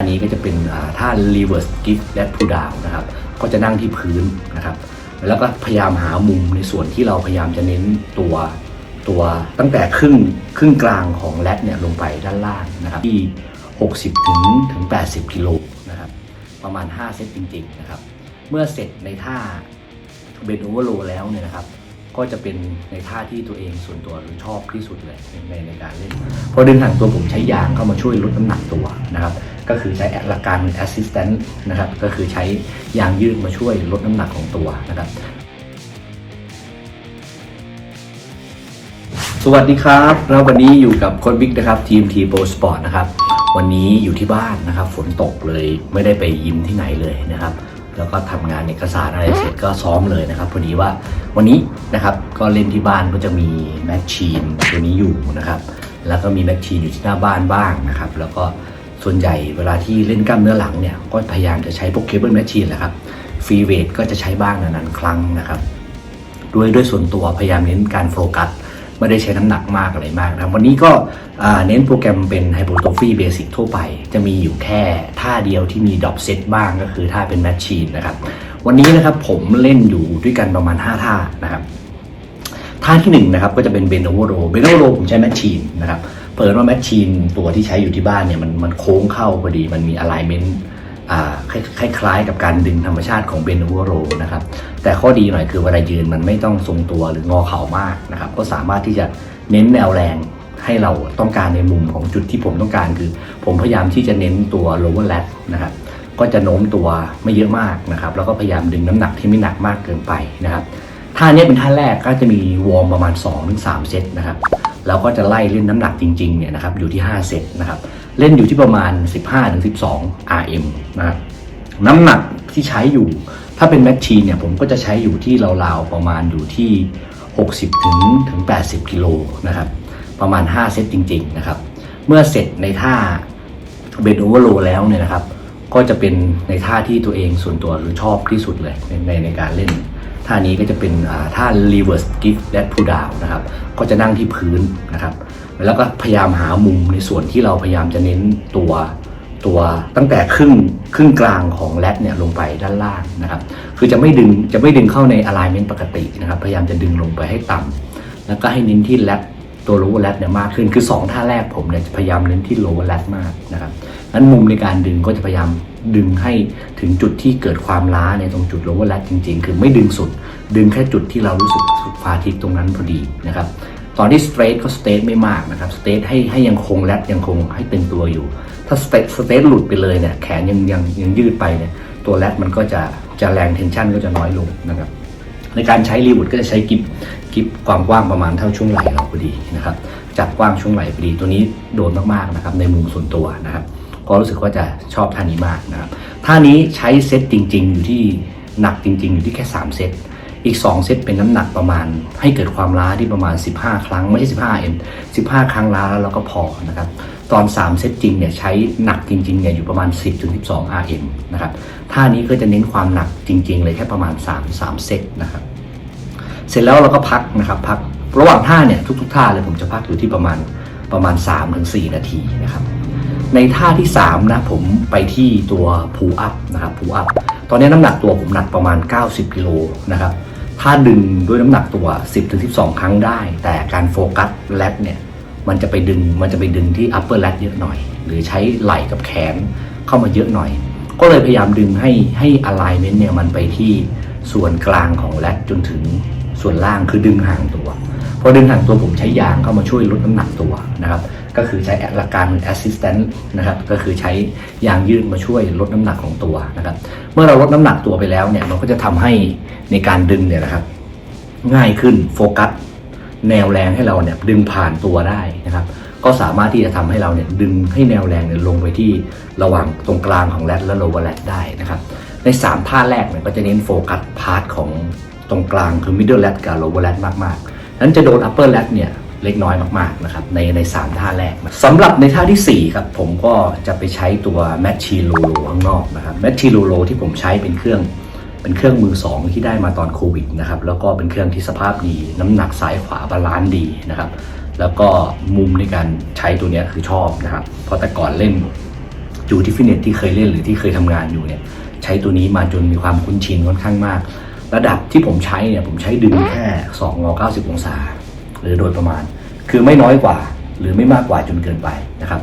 อันนี้ก็จะเป็นท่า reverse grip และ pull down นะครับ ก็จะนั่งที่พื้นนะครับ แล้วก็พยายามหามุมในส่วนที่เราพยายามจะเน้นตัวตัวตั้งแต่ครึ่งครึ่งกลางของแรดเนี่ยลงไปด้านล่างนะครับ ที่ 60 ถึงถึง 80 กิโลนะครับ ประมาณ 5 เซตจริง ๆ นะครับ เมื่อเสร็จในท่าเบนโอเวอร์โลแล้วเนี่ยนะครับ ก็จะเป็นในท่าที่ตัวเองส่วนตัวชอบที่สุดเลยในในการเล่นพอดึงห่างตัวผมใช้ยางเข้ามาช่วยลดน้ำหนักตัวนะครับ ก็คือใช้หลักการเป็น assistant นะครับ ก็คือใช้ยางยืดมาช่วยลดน้ำหนักของตัวนะครับ สวัสดีครับแล้ววันนี้อยู่กับโค้ชบิ๊กนะครับทีมทีโปสปอร์ตนะครับ วันนี้อยู่ที่บ้านนะครับ ฝนตกเลยไม่ได้ไปยิมที่ไหนเลยนะครับ แล้วก็ทำงานเอกสารอะไรเสร็จก็ซ้อมเลยนะครับพอดีว่าวันนี้นะครับก็เล่นที่บ้านก็จะมีแมชชีนตัวนี้อยู่นะครับแล้วก็มีแมชชีนอยู่ที่หน้าบ้านบ้างนะครับแล้วก็ส่วนใหญ่เวลาที่เล่นกล้ามเนื้อหลังเนี่ยก็พยายามจะใช้พวกเคเบิลแมชชีนแหละครับฟรีเวทก็จะใช้บ้างนานๆครั้งนะครับด้วยด้วยส่วนตัวพยายามเน้นการโฟกัส ไม่ได้ใช้น้ำหนักมากอะไรมากนะวันนี้ก็เน้นโปรแกรมเป็นไฮโ r โ t ฟีเบสิกทั่วไป จะมีอยู่แค่ท่าเดียวที่มีดรอปเซตบ้างก็คือท่าเป็นแมชชีนนะครับ วันนี้นะครับผมเล่นอยู่ด้วยกันประมาณ 5 ท่านะครับ ท่าที่1นงนะครับก็จะเป็นเบนโอเวอร์โรเบนโอเวอร์โรผมใช้แมชชีนนะครับเปิดว่าแมชชีนตัวที่ใช้อยู่ที่บ้านเนี่ยมันมันโค้งเข้าพอดีมันมีอะไลเมนต์ คล้ายๆ กับการดึงธรรมชาติของเบนโอเวอร์โรนะครับ แต่ข้อดีหน่อยคือเวลายืนมันไม่ต้องทรงตัวหรืองอเข่ามากนะครับ ก็สามารถที่จะเน้นแนวแรงให้เราต้องการในมุมของจุดที่ผมต้องการคือ ผมพยายามที่จะเน้นตัว lower lat นะครับ ก็จะโน้มตัวไม่เยอะมากนะครับ แล้วก็พยายามดึงน้ำหนักที่ไม่หนักมากเกินไปนะครับ ท่านี้เป็นท่าแรกก็จะมีวอร์มประมาณ 2-3 เซตนะครับ แล้วก็จะไล่เล่นน้ำหนักจริงๆเนี่ยนะครับอยู่ที่ 5 เซตนะครับ เล่นอยู่ที่ประมาณ 15-12 RM นะครับน้ำหนักที่ใช้อยู่ ถ้าเป็นแมชชีนเนี่ยผมก็จะใช้อยู่ที่ราวๆประมาณอยู่ที่ 60ถึงถึง80กิโลนะครับประมาณ 5 เซตจริง ๆ นะครับ เมื่อเสร็จในท่าเบนโอเวอร์โลแล้วเนี่ยนะครับ ก็จะเป็นในท่าที่ตัวเองส่วนตัวหรือชอบที่สุดเลยในในในการเล่น ท่านี้ก็จะเป็นท่า reverse grip และ pull down นะครับ ก็จะนั่งที่พื้นนะครับ แล้วก็พยายามหามุมในส่วนที่เราพยายามจะเน้นตัวตัวตั้งแต่ครึ่งครึ่งกลางของแรดเนี่ยลงไปด้านล่างนะครับ คือจะไม่ดึงจะไม่ดึงเข้าใน alignment ปกตินะครับ พยายามจะดึงลงไปให้ต่ำแล้วก็ให้เน้นที่แรด ตัว lower lat เนี่ยมากขึ้น คือ 2 ท่าแรกผมเนี่ยจะพยายามเน้นที่ lower lat มากนะครับนั้นมุมในการดึงก็จะพยายามดึงให้ถึงจุดที่เกิดความล้าในตรงจุด lower lat จริง ๆ คือไม่ดึงสุด ดึงแค่จุดที่เรารู้สึกสุดฟาทิกตรงนั้นพอดีนะครับ ตอนที่สเตรทก็สเตรทไม่มากนะครับสเตรทให้ให้ยังคงแรดยังคงให้เป็นตัวอยู่ ถ้าสเตรทสเตรทหลุดไปเลยเนี่ยแขนยังยังยังยืดไปเนี่ยตัวแรดมันก็จะจะแรงเทนชันก็จะน้อยลงนะครับ ในการใช้รีวูดก็จะใช้กิฟกิฟความกว้างประมาณเท่าช่วงไหล่เราพอดีนะครับจับกว้างช่วงไหล่พอดีตัวนี้โดนมากๆนะครับในมุมส่วนตัวนะครับก็รู้สึกว่าจะชอบท่านี้มากนะครับท่านี้ใช้เซตจริง ๆ อยู่ที่หนักจริง ๆ อยู่ที่แค่ 3 เซตอีก 2 เซตเป็นน้ำหนักประมาณ ให้เกิดความล้าที่ประมาณ 15 ครั้งไม่ใช่15 m 15 ครั้งล้าแล้วเราก็พอนะครับ ตอน 3 เซตจริงเนี่ยใช้หนักจริงๆเนี่ยอยู่ประมาณ 10ถึง12 rm นะครับท่านี้ก็จะเน้นความหนักจริง ๆ เลยแค่ประมาณ 3 3 เซตนะครับเสร็จแล้วเราก็พักนะครับพักระหว่างท่าเนี่ยทุกๆท่าเลยผมจะพักอยู่ที่ประมาณประมาณ3ถึง4นาทีนะครับในท่าที่ 3 นะผมไปที่ตัวพูอัพนะครับพูอัพตอนนี้น้ำหนักตัวผมหนักประมาณ 90กิโลนะครับถ้าดึงด้วยน้ำหนักตัว 10-12 ครั้งได้ แต่การโฟกัสแรดเนี่ย มันจะไปดึงมันจะไปดึงที่ upper lat เยอะหน่อย หรือใช้ไหล่กับแขนเข้ามาเยอะหน่อย ก็เลยพยายามดึงให้ให้ alignment เนี่ยมันไปที่ส่วนกลางของแรดจนถึงส่วนล่างคือดึงห่างตัวพอดึงห่างตัวผมใช้ยางเข้ามาช่วยลดน้ำหนักตัวนะครับก็คือใช้หลักการเป็น assistant นะครับก็คือใช้ยางยืดมาช่วยลดน้ำหนักของตัวนะครับ เมื่อเราลดน้ำหนักตัวไปแล้วเนี่ยมันก็จะทำให้ในการดึงเนี่ยนะครับ ง่ายขึ้นโฟกัส แนวแรงให้เราเนี่ยดึงผ่านตัวได้นะครับ ก็สามารถที่จะทำให้เราเนี่ยดึงให้แนวแรงเนี่ยลงไปที่ระหว่างตรงกลางของแรดและโลเวอร์แรดได้นะครับ ใน 3 ท่าแรกเนี่ยก็จะเน้นโฟกัสพาร์ทของตรงกลางคือ middle lat กับ lower lat มากๆนั้นจะโดน upper lat เนี่ยเล็กน้อยมากๆนะครับในใน3ท่าแรกสำหรับในท่าทีสี่ 4 ครับ ผมก็จะไปใช้ตัว m a c h i l o l o ข้างนอกนะครับ m a c h i l o l o ที่ผมใช้เป็นเครื่อง เป็นเครื่องมือสองที่ได้มาตอนโควิดนะครับแล้วก็เป็นเครื่องที่สภาพดี น้ำหนักซ้ายขวาบาลานซ์ดีนะครับแล้วก็มุมในการใช้ตัวนี้คือชอบนะครับเพราะแต่ก่อนเล่นอยู่ที่ฟิตเนสที่เคยเล่นหรือที่เคยทำงานอยู่เนี่ยใช้ตัวนี้มาจนมีความคุ้นชินค่อนข้างมาก ระดับที่ผมใช้เนี่ยผมใช้ดึงแค่2งอ90 องศา หรือโดยประมาณ คือไม่น้อยกว่า หรือไม่มากกว่าจนเกินไปนะครับ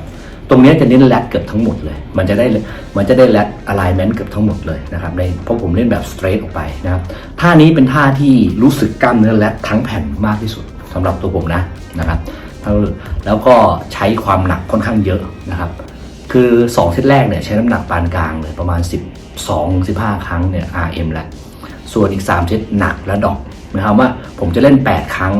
ตรงนี้จะเน้นแรดเกือบทั้งหมดเลย มันจะได้มันจะได้แรดอะไลเมนต์เกือบทั้งหมดเลยนะครับในเพราะผมเล่นแบบสเตรทออกไปนะครับท่านี้เป็นท่าที่รู้สึกกล้ามเนื้อแรดทั้งแผ่นมากที่สุดสำหรับตัวผมนะนะครับแล้วก็ใช้ความหนักค่อนข้างเยอะนะครับ คือ2เซตแรกเนี่ยใช้น้ำหนักปานกลางเลยประมาณ 12 15 ครั้งเนี่ย RM แหละส่วนอีก 3 เซตหนักและดอกนะครับว่าผมจะเล่น 8 ครั้ง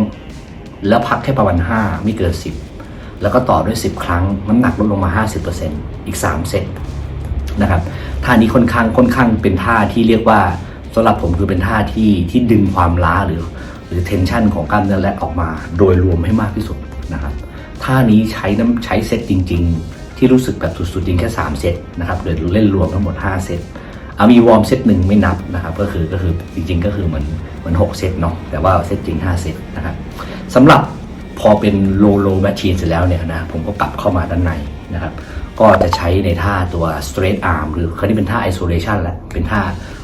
แล้วพักแค่ประมาณ 5 ไม่เกิน 10 แล้วก็ต่อด้วย 10 ครั้ง น้ำหนักลดลงมา 50%อีก 3 เซตนะครับท่านี้ค่อนข้างค่อนข้างเป็นท่าที่เรียกว่าสำหรับผมคือเป็นท่าที่ที่ดึงความล้าหรือ หรือเทนชันของกล้ามเนื้อและออกมา โดยรวมให้มากที่สุดนะครับท่านี้ใช้น้ำใช้เซตจริง ๆ ที่รู้สึกแบบสุดๆจริงแค่3เซตนะครับโดยเล่นรวมทั้งหมด 5 เซตเอามีวอร์มเซตหนึ่งไม่นับนะครับก็คือก็คือจริงๆ ก็คือเหมือนเหมือน6เซตเนาะแต่ว่าเซตจริง 5 เซตนะครับสำหรับ พอเป็นโลโลแมชชีนเสร็จแล้วเนี่ยนะผมก็กลับเข้ามาด้านในนะครับ ก็จะใช้ในท่าตัว straight arm หรือคราวนี้เป็นท่า isolation แหละเป็นท่า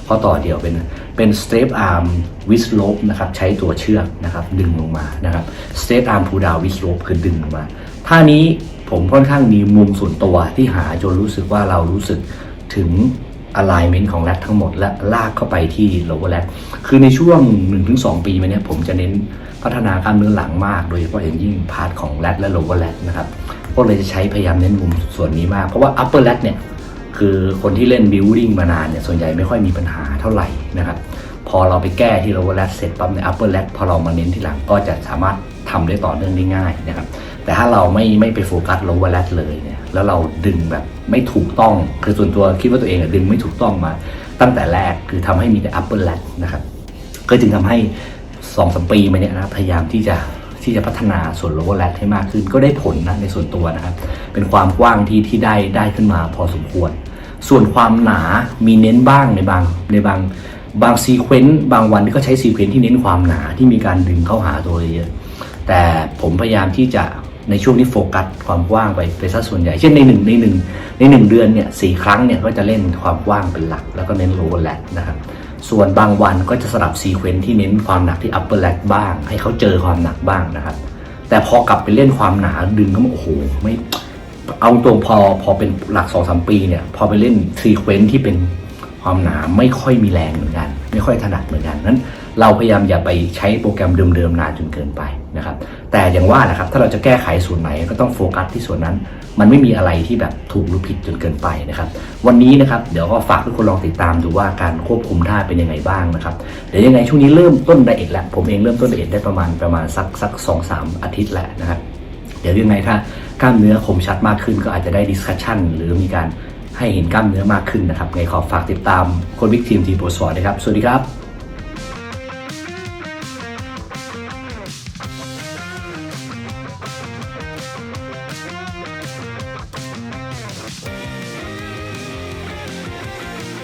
ข้อต่อเดียวเป็นเป็น straight arm with rope นะครับใช้ตัวเชือกนะครับดึงลงมานะครับ straight arm pull down with rope คือดึงลงมา ท่านี้ผมค่อนข้างมีมุมส่วนตัวที่หาจนรู้สึกว่าเรารู้สึกถึง alignment ของแรดทั้งหมดและลากเข้าไปที่ lower lat คือในช่วง 1-2 ปีมาเนี้ยผมจะเน้น พัฒนากล้ามเนื้อหลังมาก โดยเฉพาะอย่างยิ่งพาร์ทของแรดและ lower lat นะครับก็เลยจะใช้พยายามเน้นมุมส่วนนี้มาก เพราะว่า upper lat เนี่ยคือคนที่เล่น building มานานเนี่ยส่วนใหญ่ไม่ค่อยมีปัญหาเท่าไหร่นะครับพอเราไปแก้ที่ lower lat เสร็จปั๊บใน upper lat พอเรามาเน้นที่หลังก็จะสามารถทำได้ต่อเนื่องได้ง่ายนะครับแต่ถ้าเราไม่ไม่ไปโฟกัส lower lat เลยเนี่ยแล้วเราดึงแบบไม่ถูกต้อง คือส่วนตัวคิดว่าตัวเองดึงไม่ถูกต้องมา ตั้งแต่แรกคือทำให้มีแต่ upper lat นะครับก็จึงทำให้ สองสมปีมาเนี่ยนะพยายามที่จะที่จะพัฒนาส่วน lower lat ให้มากขึ้น ก็ได้ผลนะในส่วนตัวนะครับ เป็นความกว้างที่ที่ได้ได้ขึ้นมาพอสมควร ส่วนความหนามีเน้นบ้างในบางในบางบางซีเควนต์บางวันก็ใช้ซีเควนต์ที่เน้นความหนาที่มีการดึงเข้าหาตัวเยอะแต่ผมพยายามที่จะในช่วงนี้โฟกัสความกว้างไปไปซะส่วนใหญ่เช่นในหนึ่งในหนึ่งในหนึ่งเดือนเนี่ยสี่ครั้งเนี่ยก็จะเล่นความกว้างเป็นหลัก แล้วก็เน้น lower lat นะครับ ส่วนบางวันก็จะสลับซีเควนต์ที่เน้นความหนักที่ upper lat บ้าง ให้เขาเจอความหนักบ้างนะครับ แต่พอกลับไปเล่นความหนาดึงก็โอ้โหไม่เอาตรงพอพอเป็นหลักสองสามปีเนี่ย พอไปเล่นซีเควนต์ที่เป็นความหนาไม่ค่อยมีแรงเหมือนกัน ไม่ค่อยถนัดเหมือนกันนั้น เราพยายามอย่าไปใช้โปรแกรมเดิมๆนานจนเกินไปนะครับ แต่อย่างว่านะครับถ้าเราจะแก้ไขส่วนไหนก็ต้องโฟกัสที่ส่วนนั้น มันไม่มีอะไรที่แบบถูกหรือผิดจนเกินไปนะครับ วันนี้นะครับเดี๋ยวก็ฝากทุกคนลองติดตามดูว่าการควบคุมท่าเป็นยังไงบ้างนะครับเดี๋ยวยังไงช่วงนี้เริ่มต้นไดเอทแล้วผมเองเริ่มต้นไดเอทได้ประมาณประมาณสักสักสองสามอาทิตย์แล้วนะครับเดี๋ยวยังไงถ้ากล้ามเนื้อคมชัดมากขึ้นก็อาจจะได้ดิสคัชชันหรือมีการ ให้เห็นกล้ามเนื้อมากขึ้นนะครับไงขอฝากติดตามคนวิกทีมทีโปรสปอร์ตนะครับ สวัสดีครับ